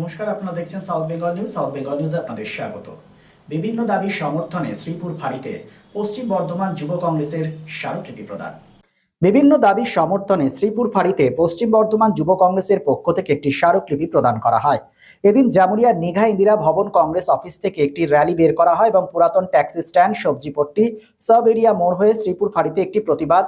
নমস্কার, আপনারা দেখছেন South Bengal News South Bengal নিউজে আপনাদের স্বাগত। বিভিন্ন দাবির সমর্থনে শ্রীপুর ফাঁড়িতে পশ্চিম বর্ধমান যুব কংগ্রেসের স্মারকলিপি প্রদান। বিভিন্ন দাবির সমর্থনে শ্রীপুর ফাঁড়িতে পশ্চিম বর্ধমান যুব কংগ্রেসের পক্ষ থেকে একটি স্মারকলিপি প্রদান করা হয়। এদিন জামুরিয়ার নিঘা ইন্দিরা ভবন কংগ্রেস অফিস থেকে একটি র্যালি বের করা হয় এবং পুরাতন ট্যাক্সি স্ট্যান্ড, সবজিপট্টি, সাব এরিয়া মোড় হয়ে শ্রীপুর ফাঁড়িতে একটি প্রতিবাদ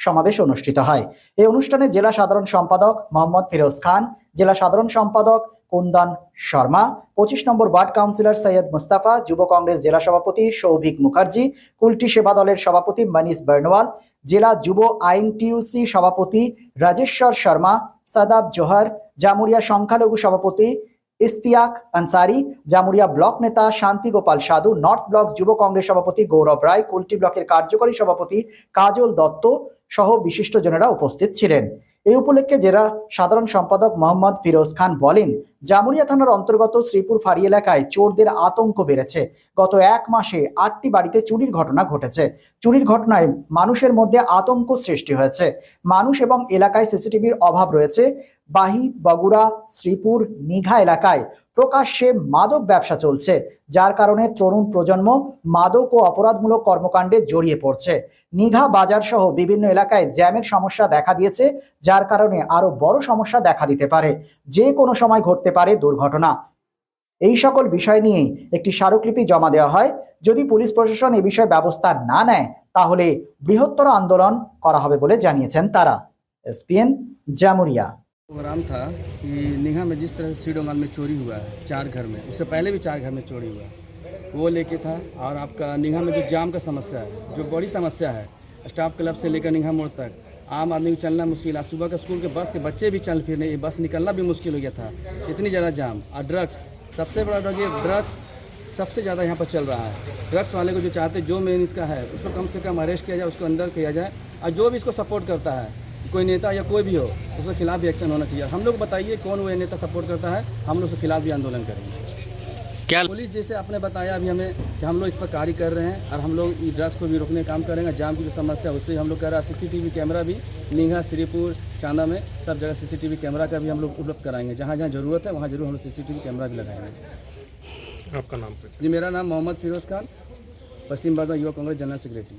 সমাবেশ অনুষ্ঠিত হয়। এই অনুষ্ঠানে জেলা সাধারণ সম্পাদক মোহাম্মদ ফিরোজ খান, জেলা সাধারণ সম্পাদক কুন্দন শর্মা। পঁচিশ number ward councillor Syed Mustafa, যুব কংগ্রেস জেলা সভাপতি সৌভিক মুখার্জি, কুলটি সেবা দলের সভাপতি মনীষ বর্ণওয়াল, জেলা যুব আইন টিউসি সভাপতি রাজেশ্বর শর্মা, সাদাব জোহর, জামুরিয়া সংখ্যালঘু সভাপতি ইস্তিয়াক আনসারি, জামুরিয়া ব্লক নেতা শান্তি গোপাল সাধু, নর্থ ব্লক যুব কংগ্রেস সভাপতি গৌরব রায়, কুলটি ব্লকের কার্যকরী সভাপতি কাজল দত্ত সহ বিশিষ্টজনেরা উপস্থিত ছিলেন। এই উপলক্ষে জেলা সাধারণ সম্পাদক মোহাম্মদ ফিরোজ খান বলেন, জামুরিয়া থানার অন্তর্গত শ্রীপুর ফাঁড়ি এলাকায় চোরদের আতঙ্ক বেড়েছে। গত এক মাসে আটটি বাড়িতে চুরির ঘটনা ঘটেছে। চুরির ঘটনায় মানুষের মধ্যে আতঙ্ক সৃষ্টি হয়েছে। মানুষ এবং এলাকায় সিসিটিভির অভাব রয়েছে। বাহি, বগুড়া, শ্রীপুর, নিঘা এলাকায় প্রকাশ্যে মাদক ব্যবসা চলছে, যার কারণে তরুণ প্রজন্ম মাদক ও অপরাধমূলক কর্মকাণ্ডে জড়িয়ে পড়ছে। নিঘা বাজার সহ বিভিন্ন এলাকায় জ্যামের সমস্যা দেখা দিয়েছে, যার কারণে আরও বড় সমস্যা দেখা দিতে পারে। যে কোনো সময় ঘটতে পারে দুর্ঘটনা। এই সকল বিষয় নিয়েই একটি স্মারকলিপি জমা দেওয়া হয়। যদি পুলিশ প্রশাসন এ বিষয়ে ব্যবস্থা না নেয়, তাহলে বৃহত্তর আন্দোলন করা হবে বলে জানিয়েছেন তারা। এসপিএন জামুরিয়া। प्रोग्राम था कि निगहा में जिस तरह से सीडोंगल में चोरी हुआ है, चार घर में, उससे पहले भी चार घर में चोरी हुआ है, वो लेके था और आपका निगहा में जो जाम का समस्या है, जो बड़ी समस्या है, स्टाफ क्लब से लेकर निगहा मोड़ तक, आम आदमी को चलना मुश्किल आज सुबह के स्कूल के बस के बच्चे भी चल फिर नहीं बस निकलना भी मुश्किल हो गया था, इतनी ज़्यादा जाम। और ड्रग्स, सबसे बड़ा ड्रग ये ड्रग्स, सबसे ज़्यादा यहाँ पर चल रहा है। ड्रग्स वाले को जो चाहते जो मेन इसका है, उसको कम से कम अरेस्ट किया जाए, उसको अंदर किया जाए, और जो भी इसको सपोर्ट करता है कोई नेता या कोई भी हो उसके खिलाफ भी एक्शन होना चाहिए। हम लोग बताइए कौन वो नेता सपोर्ट करता है हम लोग उसके खिलाफ भी आंदोलन करेंगे। क्या पुलिस जैसे आपने बताया अभी हमें कि हम लोग इस पर कार्य कर रहे हैं और हम लोग ड्रग्स को भी रोकने का काम करेंगे। जाम की जो समस्या है उस पर हम लोग कर रहे हैं। सीसीटीवी कैमरा भी नींगा श्रीपुर चांदा में सब जगह सीसीटीवी कैमरा का भी हम लोग उपलब्ध कराएँगे। जहाँ जहाँ ज़रूरत है वहाँ ज़रूर हम लोग सीसीटीवी कैमरा भी लगाएँगे। आपका नाम जी मेरा नाम मोहम्मद फिरोज खान पश्चिम बर्मा युवा Congress general secretary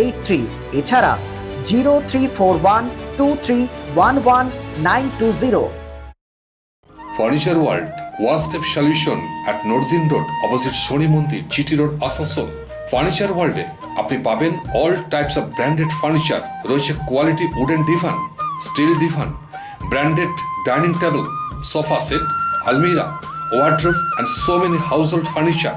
eight three এছাড়া zero three four one two three one one nine two zero furniture world one step solution at Northern road opposite Shani Mandir GT road Asansol furniture ওয়ার্ল্ডে আপনি পাবেন all types of branded furniture রয়েছে quality wooden divan steel divan branded dining table sofa set আলমিরা wardrobe and so many household furniture.